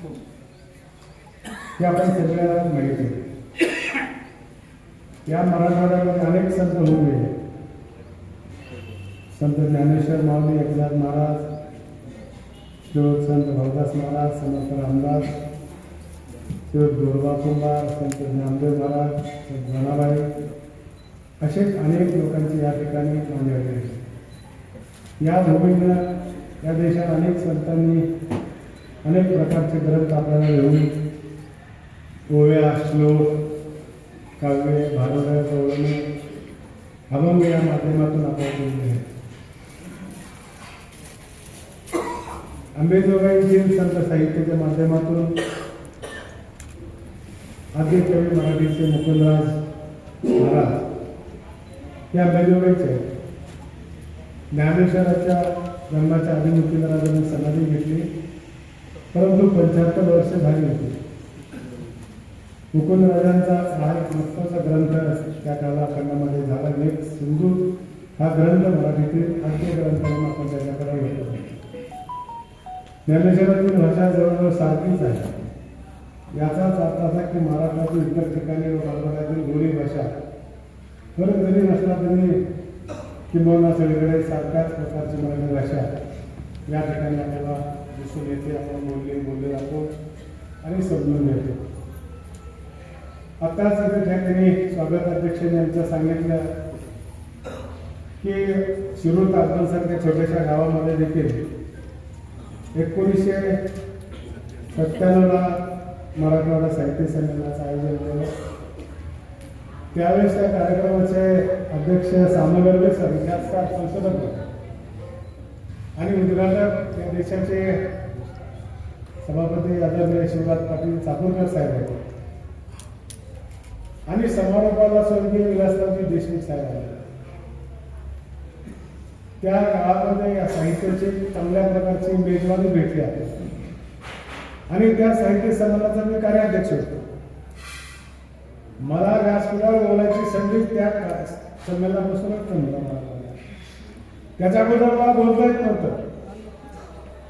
हे आपण सगळ्याला माहिती आहे. या मराठवाड्यामध्ये अनेक संत होऊन गेले संत ज्ञानेश्वर माऊली एकनाथ महाराज शिव संत भाऊदास महाराज समर्थ रामदास शिव गोरबा कुंभार संत ज्ञानदेव महाराज संत जनाबाई असे अनेक लोकांची या ठिकाणी नांदी वगैरे या भूमीनं या देशात अनेक संतांनी अनेक प्रकारचे ग्रंथ आपल्याला लिहून ओव्या श्लोक काव्य भारत चौळणे अभंग या माध्यमातून आपण दिलेले आहेत आंबेजोगाई संत साहित्याच्या माध्यमातून आद्य कवी मराठीचे मुकुंदराज महाराज हे आंबेजोगाईचे आहेत. ज्ञानेश्वराच्या जन्माच्या आधी मुकुंदराजांनी समाधी घेतली. परंतु पंच्याहत्तर वर्ष झाली होती. मुकुंदराजांचा हा एक महत्त्वाचा ग्रंथ त्या कालाखंडामध्ये झाला. एक सिंधू हा ग्रंथ मराठीतील आद्य ग्रंथ म्हणून आपण त्याच्याकडे घेतो ज्ञानेश्वरातील भाषा जवळजवळ सारखीच आहे. याचाच अर्थ असा की महाराष्ट्रातील इतर ठिकाणी व मराठवाड्यातील बोली भाषा फरक जरी नसला तरी किंबहुना सगळीकडे सारख्याच प्रकारची मराठी भाषा या ठिकाणी आपल्याला दिसून येते आपण बोलले बोलले जातो आणि समजून घेतो आत्ताच त्या त्यांनी स्वागत अध्यक्षांनी आमचं सांगितलं की शिरूर तालुक्यासारख्या छोट्याशा गावामध्ये देखील एकोणीसशे सत्त्याण्णवला मराठवाडा साहित्य संमेलनाचं आयोजन केलं त्यावेळेस त्या कार्यक्रमाचे अध्यक्ष सामगर्भ सर संशोधक होते. आणि उद्योगाला या देशाचे सभापती आदरणीय शिवराज पाटील चाकूरकर साहेब आहेत. आणि समारोपाला स्वर्गीय विलासरावजी देशमुख साहेब आहेत. त्या काळामध्ये या साहित्याची चांगल्या प्रकारची मेजवानी भेटली आहे. आणि त्या साहित्य संमेलनाचा मी कार्याध्यक्ष होतो. मला व्यासपीठावर बोलायची संधी त्या संमेलनापासूनच जमलं मला त्याच्या अगोदर मला बोलता येत नव्हतं.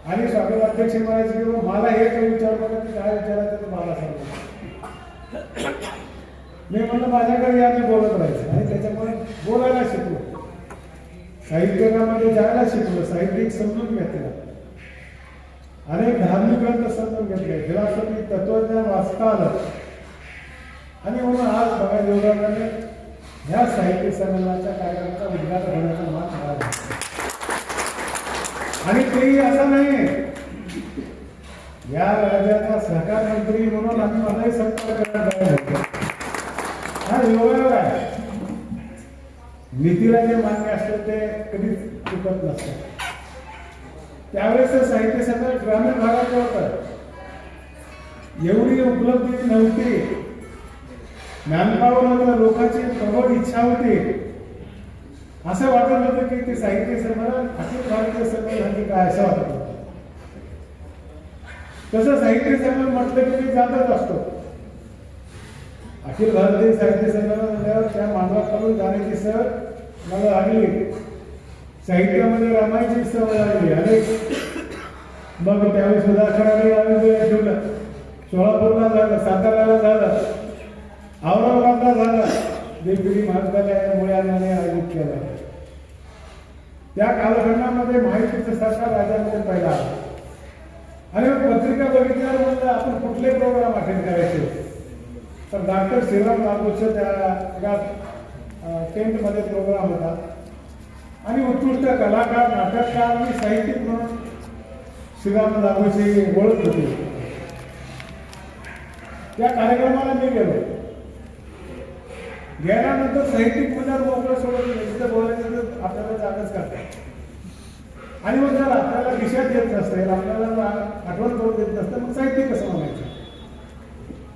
आणि स्वागत अध्यक्ष म्हणायचे की मला हे काही विचार बघा की काय विचारायचं ते मला सांगा. मी म्हणलं माझ्याकडे या मी बोलत राहायचं. आणि त्याच्यामुळे बोलायला शिकलो. साहित्यकामध्ये जायला शिकलो. साहित्यिक समजून घेतलं. अनेक धार्मिक ग्रंथ समजून घेतले. मी तत्वज्ञान वाचता आलं. आणि म्हणून आज बघा योगाकडे ह्या साहित्य संमेलनाच्या कार्यक्रमाचा उद्घाटन होण्याचा मान आणि तेही असं नाही. या राज्याचा सहकार मंत्री म्हणून आम्ही मलाही सत्कार करणार होतो. हा योगायोग आहे. नीतीला जे मान्य असतं ते कधीच चुकत नसतं. त्यावेळेस साहित्य सगळं ग्रामीण भागात होतं. एवढी उपलब्धी नव्हती. ज्ञानपावर होतं लोकांची प्रबळ इच्छा होती. असं वाटत होतं की ते साहित्य सन्मान अखिल भारतीय सन्मान म्हणजे काय असं वाटत होतं तसं साहित्य सन्मान म्हटलं की ते जातच असतो. अखिल भारतीय साहित्य संमेलन त्या मानवाकडून जाण्याची सवय मला लागली. साहित्यामध्ये रमायची सवय लागली आणि मग त्यावेळी सुधाकरांनी आम्ही जे ठेवलं. सोळापूरला झालं साताऱ्याला झालं. औरंगाबादला झालं. देवगिरी महाविद्यालयामुळे आम्ही आयोजित केलं. त्या कालखंडामध्ये माहितीचं सरकार राज्यामध्ये पहिला. आणि मग पत्रिका बघितल्यावर म्हणलं आपण कुठले प्रोग्राम अटेंड करायचे? तर डॉक्टर श्रीराम लागूचे त्या एका टेंटमध्ये प्रोग्राम होता. आणि उत्कृष्ट कलाकार नाटककार आणि साहित्यिक म्हणून श्रीराम लागूची ओळख होती. त्या कार्यक्रमाला मी गेलो. गेल्यानंतर साहित्यिक पुण्यात मोकळं सोडून तिथे बोलायचं तर आपल्याला जागच करतात. आणि मग जर आपल्याला दिशा देत नसेल आपल्याला आठवण करून देत नसतं मग साहित्य कसं म्हणायचं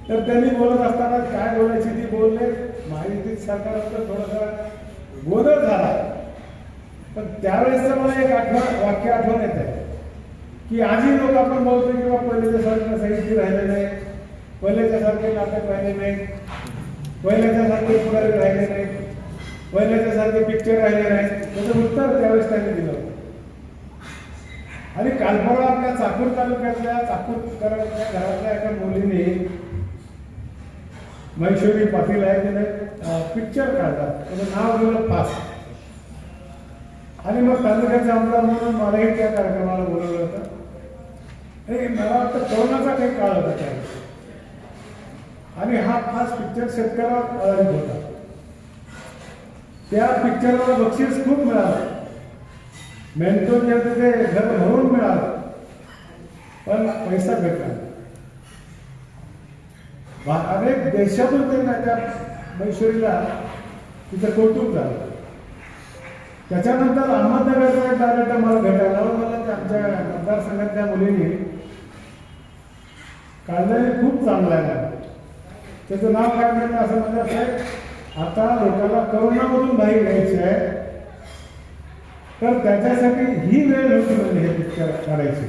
तर त्यांनी बोलत असताना काय बोलायची ती बोलले माहिती सरकारचं थोडंसं गोंधळ झाला. पण त्यावेळेस मला एक आठवण वाक्य आठवण येत आहे. की आजही लोक आपण बोलतो किंवा पहिलेच्या सारखं साहित्य राहिले नाही पहिल्याच्या सारखे नाटक राहिले नाही. पहिल्याच्या सारखे पुढारी राहिले नाही पहिल्याच्या सारखे पिक्चर राहिले नाही त्याचं उत्तर त्यावेळेस त्यांनी दिलं. आणि कालपरा आपल्या चाकूर तालुक्यातल्या चाकूर घरातल्या एका मुलीने महेश्वरी पाटील आहे तिने पिक्चर काढतात त्याचं नाव दिलं पास आणि मग तालुक्याचा आमदार म्हणून मलाही त्या कार्यक्रमाला बोलवलं होतं. आणि मला वाटतं कोरोनाचा काही काळ होता त्यावेळेस. आणि हा खास पिक्चर शेतकऱ्यावर आधारित होता. त्या पिक्चरला बक्षीस खूप मिळालं. मेंटो जे ते घर भरून मिळालं. पण पैसा भेटला अनेक देशातून त्यांना त्या मैश्वरीला तिचं कौतुक झालं. त्याच्यानंतर अहमदनगरचा एक डायरेक्टर मला भेटायला मला त्या आमच्या मतदारसंघातल्या मुलीने काढलेले खूप चांगलं आहे त्याचं नाव काय म्हणलं असं म्हणलं साहेब आता लोकांना करोनामधून बाहेर घ्यायची आहे. तर त्याच्यासाठी ही वेळ नव्हती म्हणजे हे पिक्चर काढायची.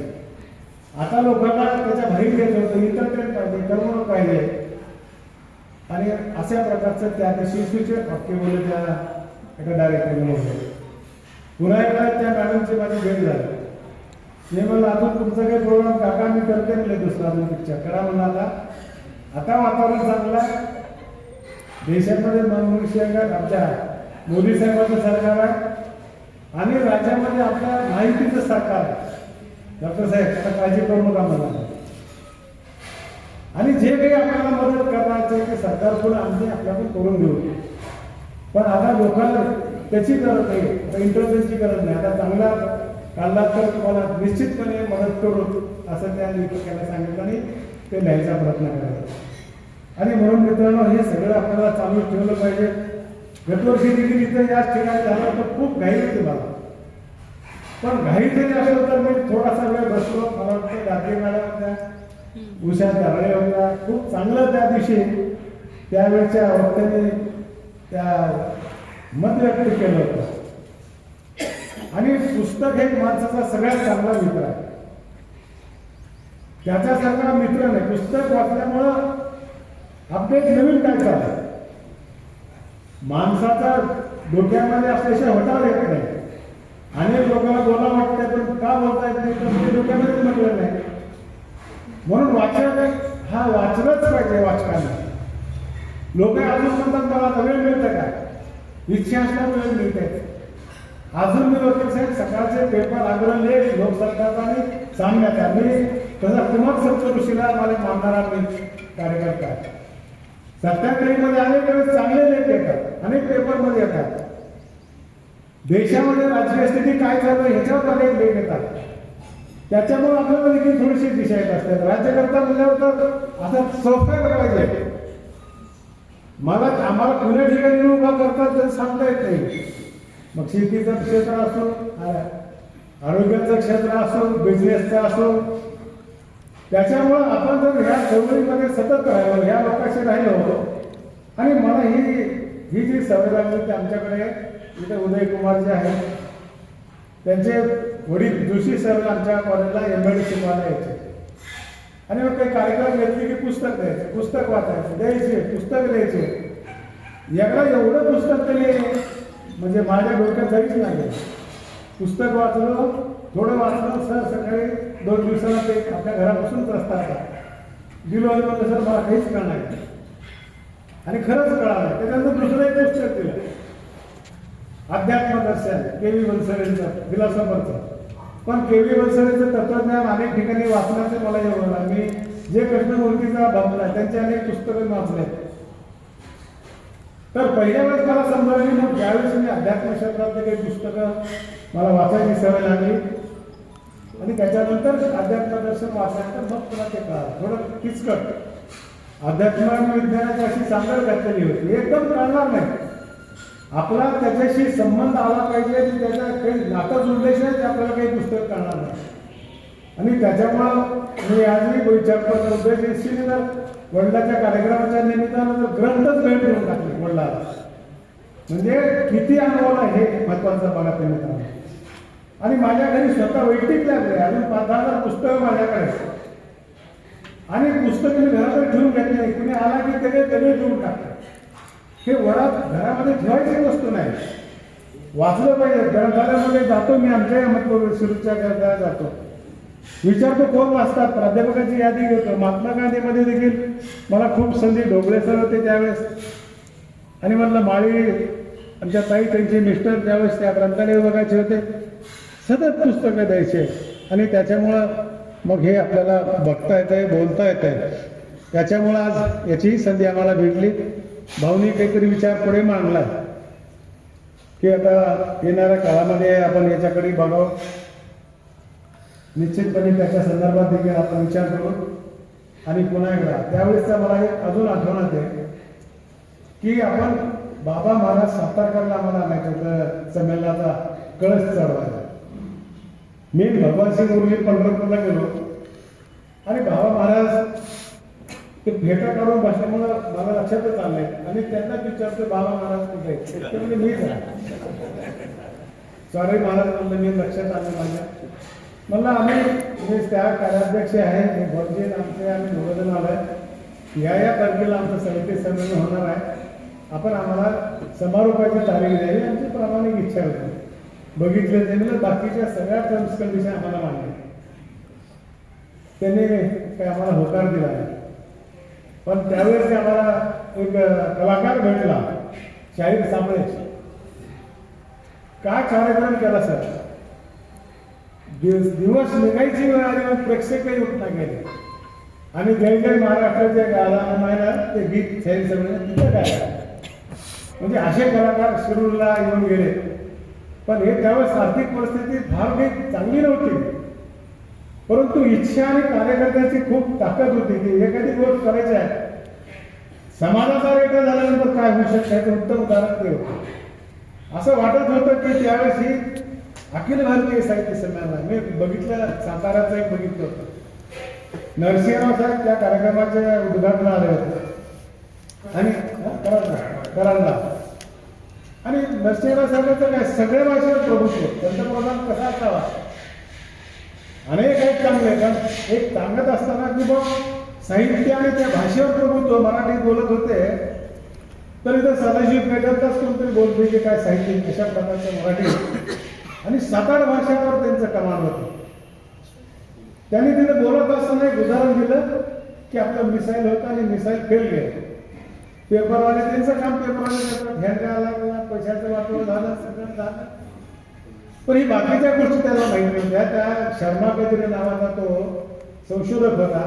आता लोकांना त्याच्या बाहेर घ्यायचं होतं इंटरटेन पाहिजे करमणूक पाहिजे. आणि अशा प्रकारचं त्या शिशूचे हक्के बोलले त्या एका डायरेक्टरने होते पुन्हा एकदा त्या मॅडमची माझी भेट झाली. मी म्हणलं अजून तुमचा काही प्रोग्राम काका मी करते म्हणजे दुसरा अजून पिक्चर करा म्हणाला आता वातावरण चांगलं आहे. देशामध्ये मनमोहन आहे आमच्या मोदी साहेबांचं सरकार आहे आणि राज्यामध्ये आपल्या माहितीचं सरकार आहे. डॉक्टर साहेब आता काळजी करू नका मला. आणि जे काही आपल्याला मदत करायचं आहे ते सरकारकडून आम्ही आपल्याकडून करून देऊ पण आता लोकांना त्याची गरज नाही. इंटरव्ह्यूची गरज नाही. आता चांगला काढला तर तुम्हाला निश्चितपणे मदत करू असं त्या लेखकाला सांगितलं आणि ते लिहायचा प्रयत्न करायचा. आणि म्हणून मित्रांनो हे सगळं आपल्याला चालू ठेवलं पाहिजे. गतवर्षी देखील इथं याच ठिकाणी झालं तर खूप घाई होती मला. पण घाई जरी असलं तर मी थोडासा वेळ बसलो. मला वाटतं गात्री मॅडम होत्या उषा दराळे होत्या. खूप चांगलं त्या दिवशी त्यावेळच्या वक्त्याने त्या मत व्यक्त केलं होतं. आणि पुस्तक हे माणसाचा सगळ्यात चांगला मित्र आहे. त्याच्यासारखा मित्र नाही. पुस्तक वाचल्यामुळं अपडेट नवीन काय चाललं माणसाचा डोक्यामध्ये असल्याशिवाय हटाव येत नाही. अनेक लोकांना बोला वाटतंय पण का बोलता येत नाही? तर डोक्यामध्ये म्हटलं नाही. म्हणून वाचक हा वाचलंच पाहिजे वाचकांना. लोक अजून म्हणतात मला आता वेळ मिळतं का? इच्छा असल्या वेळ मिळते. अजून मी वकील साहेब सकाळचे पेपर आग्रह लेख लोकसत्ताचा आणि सांगण्यात मी तसा कुमार संत ऋषीला मला मानणारा कार्यकर्ता. सत्याग्रहीमध्ये अनेक वेळेस चांगले लेख येतात अनेक पेपरमध्ये येतात. देशामध्ये राजकीय स्थिती काय चालू ह्याच्यावर अनेक लेख येतात. त्याच्यामुळे आपल्याला देखील थोडीशी दिशा येत असतात. राज्यकर्ता म्हणल्यावर तर आता सॉफ्टवेअर करायचे. मला आम्हाला कुण्या ठिकाणी उभा करतात तर सांगता येत नाही. मग शेतीचं क्षेत्र असो आरोग्याचं क्षेत्र असो बिझनेसचं असो त्याच्यामुळं आपण जर ह्या चळवळीमध्ये सतत राहिलो ह्या लोकांशी राहिलो आणि मला ही ही जी सवय लागली ती आमच्याकडे इथे उदय कुमार जे आहेत. त्यांचे वडील जोशी सर आमच्या कॉलेजला एम एड शिकवायला यायचे आणि मग काही कार्यक्रम घेतले की पुस्तक द्यायचे पुस्तक वाचायचे द्यायचे पुस्तक द्यायचे. एकदा एवढं पुस्तक त्यांनी म्हणजे माझ्या डोक्यात जाईच नाही. पुस्तक वाचलं थोडं वाचलं सर सकाळी दोन दिवसाला ते आपल्या घरापासूनच रस्ता असतात दिलो आणि म्हणलं सर मला काहीच कळणार नाही. आणि खरंच कळालं. त्याच्यानंतर दुसरं एक पुस्तक दिलं अध्यात्म दर्शन के व्ही बनसरेंचं दिलासाभरचं पण के व्ही बनसरेंचं तत्वज्ञान अनेक ठिकाणी वाचण्याचं मला एवढं मी जे कृष्णमूर्तीचा बाबला त्यांची अनेक पुस्तकं वाचले तर पहिल्या वेळेस मला समजावली मग ज्यावेळेस मी अध्यात्म क्षेत्रातले काही पुस्तकं मला वाचायची सवय लागली आणि त्याच्यानंतर अध्यात्मदर्शन वाचल्यानंतर मग तुला ते कळालं. थोडं किचकट. अध्यात्म आणि विज्ञानाची अशी सांगड घातलेली होती. एकदम कळणार नाही. आपला त्याच्याशी संबंध आला पाहिजे की त्याच्या काही नातं जुळल्याशिवाय ते आपल्याला काही पुस्तक कळणार नाही. आणि त्याच्यामुळं मी आजही विचार करतो जर वडिलाच्या कार्यक्रमाच्या निमित्तानं जर ग्रंथच भेट देऊन टाकले वडिलाला. म्हणजे किती अनुभव आहे हे महत्वाचं बघा त्या मित्रांनो आणि माझ्या घरी स्वतः वैयक्तिक लागले अजून पाच दहा हजार पुस्तकं माझ्याकडे आणि पुस्तक मी घराकडे ठेवून घेतले नाही. कुणी आला की त्याने त्याने ठेवून टाकलं. हे वरात घरामध्ये ठेवायची वस्तू नाही. वाचलं पाहिजे. ग्रंथालयामध्ये जातो मी आमच्या मत सुरूच्या ग्रंथालयात जातो. विचारतो कोण वाचतात? प्राध्यापकाची यादी घेतो. महात्मा गांधीमध्ये देखील मला खूप संधी ढोबळे सर होते त्यावेळेस. आणि म्हटलं माळी आमच्या ताई त्यांचे मिस्टर त्यावेळेस त्या ग्रंथालय विभागाचे होते. सतत पुस्तकं द्यायचे. आणि त्याच्यामुळं मग हे आपल्याला बघता येत आहे बोलता येत आहे त्याच्यामुळं आज याचीही संधी आम्हाला भेटली. भाऊनी काहीतरी विचार पुढे मांडला. की आता येणाऱ्या काळामध्ये आपण याच्याकडे बघावं. निश्चितपणे त्याच्या संदर्भात देखील आपण विचार करू. आणि पुन्हा एकदा त्यावेळेसचा मला एक अजून आठवणात आहे की आपण बाबा महाराज सातारकरला आम्हाला आणायचं होतं संमेलनाचा कळस चढवायला. मी भगवान सिंग गुरुजी पंढरपूरला गेलो. आणि बाबा महाराज ते भेटा करून बसल्यामुळं मला लक्षातच आलं आणि त्यांना विचारतो बाबा महाराज कुठे ते म्हणजे मीच सॉरी महाराज म्हणलं मी लक्षात आलं माझ्या. म्हणलं आम्ही मी त्या कार्याध्यक्ष आहे हे भटजीन आमचे आम्ही दोघंजण आहे. या या तारखेला आमचं साहित्य संमेलन होणार आहे. आपण आम्हाला समारोपाची तारीख द्यावी आमची प्रामाणिक इच्छा होती. बघितलं त्यांनी बाकीच्या सगळ्या टर्म्स कंडिशन आम्हाला मान्य त्याने काय आम्हाला होकार दिला नाही. पण त्यावेळेस आम्हाला एक कलाकार भेटला शाहीर साबळे काय कार्यक्रम केला सर? दिवस दिवस निघायची वेळ आली मग प्रेक्षकही उठना गेले आणि जय जय महाराष्ट्राच्या गाला म्हणायला ते गीत शाहीर साबळे तिथं गायला. म्हणजे असे कलाकार सुरूला येऊन गेले. पण हे त्यावेळेस आर्थिक परिस्थिती फार काही चांगली नव्हती. परंतु इच्छा आणि कार्यकर्त्याची खूप ताकद होती की एखादी गोष्ट करायची आहे. समाजाचा रेट झाल्यानंतर काय होऊ शकतं याचं उत्तम उदाहरण ते होतं. असं वाटत होतं की त्यावेळेस ही अखिल भारतीय साहित्य संमेलन मी बघितलं साताऱ्याचं एक बघितलं होतं. नरसिंहराव साहेब त्या कार्यक्रमाच्या उद्घाटन आले होते. आणि हा, कराडला. आणि नरसिंहराव साहेबांचं काय सगळ्या भाषेवर प्रभुत्व. पंतप्रधान कसा असावा? अनेक आहेत चांगले कारण एक सांगत असताना की बघ साहित्य आणि त्या भाषेवर प्रभुत्व मराठीत बोलत होते तर इथं सदाशिव पेटवताच कोणतरी बोलते की काय साहित्य कशा प्रकारचं मराठी आणि सात आठ भाषांवर त्यांचं कमाल होतं. त्यांनी तिथे बोलत असताना एक उदाहरण दिलं की आपलं मिसाईल होतं आणि मिसाईल फेल गेलं. पेपरवाले त्यांचं काम पेपरवाले करतात ह्यांना लागला. पैशाचं वाटोळ झालं सगळं झालं. पण ही बाकीच्या गोष्टी त्याला माहिती होत्या त्या शर्मा काहीतरी नावाचा तो संशोधक होता.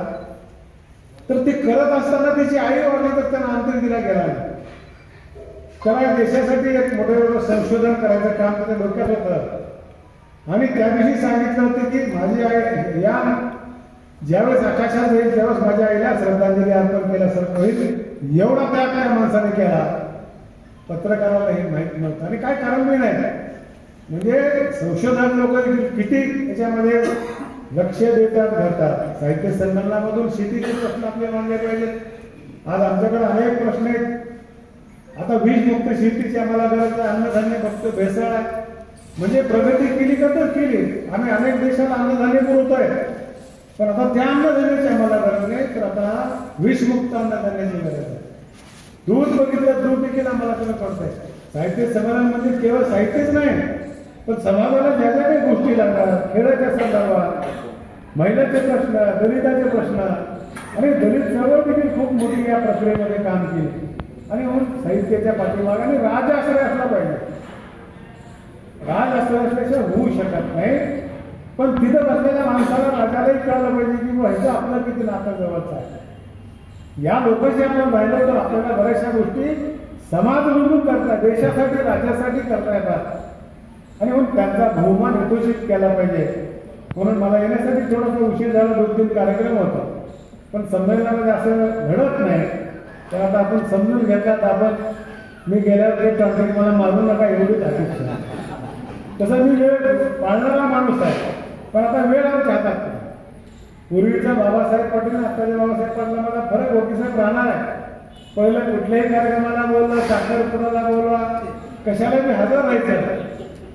तर ते करत असताना त्याची आई वाढली तर त्यांना अंतर दिला गेला त्याला देशासाठी एक मोठं मोठं संशोधन करायचं काम त्याच्या डोक्यात होतं. आणि त्या दिवशी सांगितलं होतं की माझी आई या ज्यावेळेस आकाशात येईल त्यावेळेस माझ्या आईला श्रद्धांजली अर्पण केल्यासारखं होईल. एवढा त्याग त्या माणसाने केला? पत्रकाराला हे माहीत नव्हतं. आणि काय कारण मी नाही म्हणजे संशोधन लोक किती याच्यामध्ये लक्ष देतात घडतात साहित्य संमेलनामधून शेतीचे प्रश्न आपले मांडले पाहिजेत. आज आमच्याकडे अनेक प्रश्न आहेत. आता वीज मुक्त शेतीची आम्हाला गरज आहे. अन्नधान्य फक्त भेसळ आहे. म्हणजे प्रगती केली का तर केली. आम्ही अनेक देशाला अन्नधान्य पुरवतोय. पण आता त्या अन्नधान्याची आम्हाला गरज नाही. तर आता विषमुक्त अन्नधान्याची गरज आहे. दूध बघितलं दूध देखील आम्हाला कमी पडतंय साहित्य समाजामध्ये केवळ साहित्यच नाही पण समाजाला ज्या ज्या काही गोष्टी लागतात. खेळाच्या संदर्भात महिलांचे प्रश्न दलिताचे प्रश्न. आणि दलित चळवळ देखील खूप मोठी या प्रक्रियेमध्ये काम केली. आणि म्हणून साहित्याच्या पाठीमाग आणि राज राजाश्रय असला पाहिजे. राजाश्रय असल्याशिवाय होऊ शकत नाही. पण तिथं बसलेल्या माणसाला राजालाही कळलं पाहिजे की ह्याचं आपलं किती नातं जवळचं आहे. या लोकांशी आपण राहिलो तर आपल्याला बऱ्याचशा गोष्टी समाज करतात देशासाठी राज्यासाठी करता येतात. आणि म्हणून त्यांचा बहुमान यथोचित केला पाहिजे. म्हणून मला येण्यासाठी थोडासा उशीर झाला दोन तीन कार्यक्रम होता. पण संमेलनामध्ये असं घडत नाही. तर आता आपण समजून घेतल्यात आपण. मी गेल्यावर एक मला मारू नका एवढीच अपेक्षा. तसं मी वेळ पाळणारा माणूस आहे. पण आता वेळ आमच्या हातात पूर्वीचा बाबासाहेब पाटील आणि आत्ताच्या बाबासाहेब पाटलामध्ये मला फरक ओळखीसाहेब राहणार आहे. पहिलं कुठल्याही कार्यक्रमाला बोलला साखरपुड्याला बोलवा कशाला मी हजर राहायचं.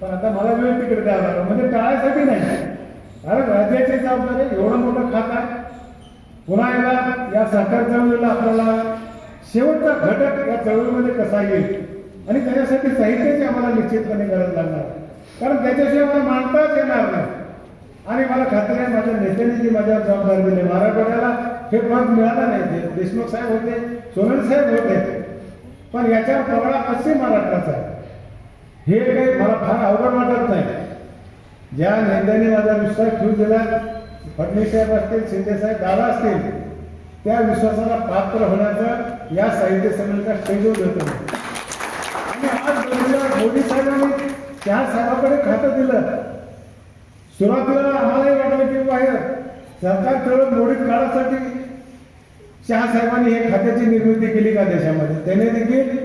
पण आता मला वेळ तिकडे द्यावा लागला. म्हणजे टाळायसाठी नाही. कारण राज्याची जबाबदारी एवढं मोठं खात आहे. पुन्हा एकदा या साखर चळवळीला आपल्याला शेवटचा घटक या चळवळीमध्ये कसा येईल? आणि त्याच्यासाठी साहित्याची आम्हाला निश्चितपणे गरज लागणार कारण त्याच्याशिवाय आम्हाला मांडताच येणार नाही. आणि मला खात्री आहे माझ्या नेत्यांनी जी माझ्यावर जबाबदारी दिली मराठवाड्याला हे पद मिळालं नाही. ते देशमुख साहेब होते सोनल साहेब होते. पण याच्यावर पगडा पश्चिम महाराष्ट्राचा आहे. हे काही मला फार अवघड वाटत नाही. ज्या नेत्यांनी माझा विश्वास ठेवून दिला फडणवीस साहेब असतील शिंदे साहेब दादा असतील त्या विश्वासाला पात्र होण्याचं या साहित्य संमेलनाचा स्टेजवर देतो आणि आज मोदी साहेबांनी त्या साहेबाकडे खातं दिलं. सुरुवातीला आम्हालाही वाटलं की बाहेर सरकार चळवळ मोडीत काळासाठी शहासाहेबांनी हे खात्याची निर्मिती केली का देशामध्ये? त्याने देखील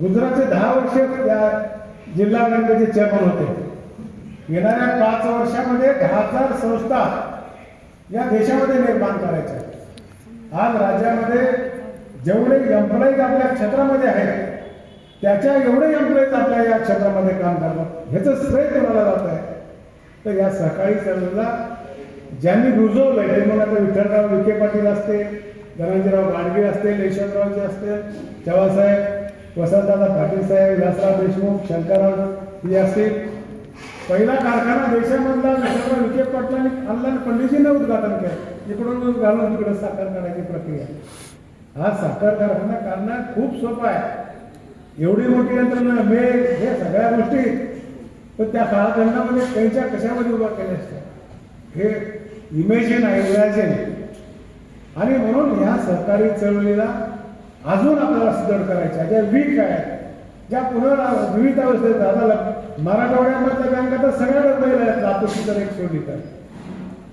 गुजरातचे दहा वर्ष त्या जिल्हा बँकेचे चेअरमन होते. येणाऱ्या पाच वर्षामध्ये दहा हजार संस्था या देशामध्ये निर्माण करायच्या. आज राज्यामध्ये जेवढे एम्प्लॉईज आपल्या क्षेत्रामध्ये आहेत त्याच्या एवढे एम्प्लॉईज आपल्या या क्षेत्रामध्ये काम करतात. ह्याचं श्रेय कोणाला जात आहे? तर या सकाळी चळवळीला ज्यांनी रुजवलंय ते मग आता विठ्ठलराव विखे पाटील असते धनंजयराव गाडगे असतील यशवंतरावचे असतील चव्हासाहेब वसंतदादा पाटील साहेब विलासराव देशमुख शंकरराव हे असतील पहिला कारखाना देशामधला विठ्ठलराव विखे पाटलांनी आणला आणि पंडितजींना उद्घाटन केलं. इकडून घालून तिकडे साखर करण्याची प्रक्रिया. हा साखर कारखाना करणं खूप सोपं आहे. एवढी मोठी यंत्रणा मेघ हे सगळ्या गोष्टी पण त्या काळखंडामध्ये त्यांच्या कशामध्ये उभा केल्या असतात हे इमेजिन आहे इमॅजिन आणि म्हणून ह्या सरकारी चळवळीला अजून आपल्याला सुदृढ करायच्या ज्या वीक आहेत ज्या पुन्हा विविध अवस्थेत आता मराठवाड्यामधल्या बँका तर सगळ्या महिला आहेत लातूरची तर एक सोडली तर.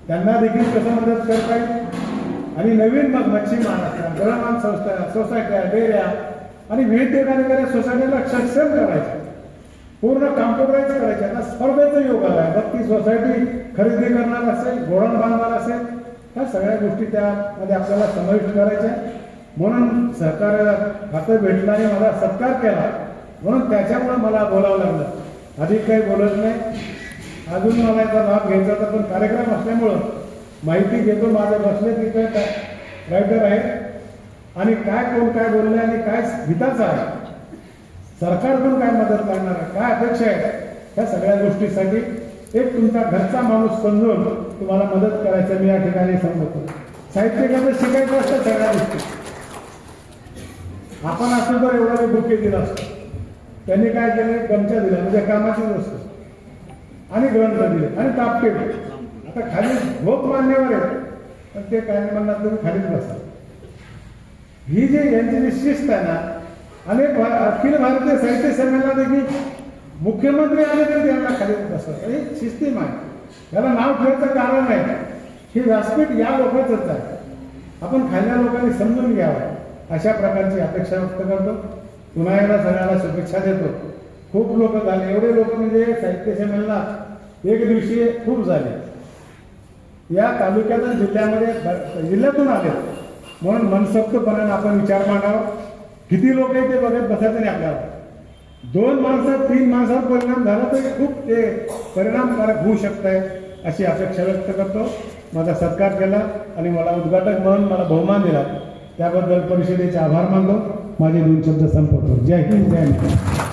त्यांना देखील कसं मदत करता येईल? आणि नवीन मग मच्छीमार असतात गळमान संस्था सोसायट्या डेऱ्या आणि विविध ठिकाणी सोसायटीला सक्षम करायच्या पूर्ण ऑर्गनाईज करायचे. आता स्पर्धेचं योग आला आहे ती सोसायटी खरेदी करणार असेल गोडण बांधणार असेल ह्या सगळ्या गोष्टी त्यामध्ये आपल्याला समाविष्ट करायच्या. म्हणून सरकार खातं भेटल्याने मला सत्कार केला. म्हणून त्याच्यामुळे मला बोलावं लागलं. अधिक काही बोलत नाही. अजून मला याचा लाभ घ्यायचा होता पण कार्यक्रम असल्यामुळं माहिती घेतो माझे बसले तिथे रायटर आहे आणि काय कोण काय बोललं आणि काय हिताचं आहे. सरकारकडून काय मदत लागणार आहे? काय अपेक्षा आहे? ह्या सगळ्या गोष्टीसाठी एक तुमचा घरचा माणूस समजून तुम्हाला मदत करायचं मी या ठिकाणी सांगतो. साहित्यिकांना शिकायचं असतं सगळ्या गोष्टी. आपण असं तर एवढा बुके दिला असतो त्यांनी काय केलं? गमच्या दिल्या म्हणजे कामाची वस्तू आणि ग्रंथ दिले आणि तापटे आता खाली झोप मान्यवर आहे पण ते काय म्हणणार तुम्ही खालीच बसा. ही जी यांची जी शिस्त आहे ना आणि अखिल भारतीय साहित्य संमेलनात देखील मुख्यमंत्री आले तरी त्यांना खाली बसवत ही सिस्टीम आहे. याला नाव ठेवायचं कारण आहे हे व्यासपीठ या लोकांचंच आहे. आपण खाल्ल्या लोकांनी समजून घ्यावं. अशा प्रकारची अपेक्षा व्यक्त करतो. पुन्हा एकदा सगळ्याला शुभेच्छा देतो. खूप लोक झाले. एवढे लोक म्हणजे साहित्य संमेलनात एक दिवशी खूप झाले. या तालुक्यातून जिल्ह्यामध्ये जिल्ह्यातून आले. म्हणून मनसोक्तपणाने आपण विचार मांडावा. किती लोक आहेत ते बघत बसायचं नाही आपल्याला दोन माणसात तीन माणसावर परिणाम झाला तरी खूप ते परिणामकारक होऊ शकत आहे अशी अपेक्षा व्यक्त करतो. माझा सत्कार केला आणि मला उद्घाटक म्हणून मला बहुमान दिला. त्याबद्दल परिषदेचे आभार मानतो. माझे दोन शब्द संपवतो. जय हिंद जय महाराष्ट्र.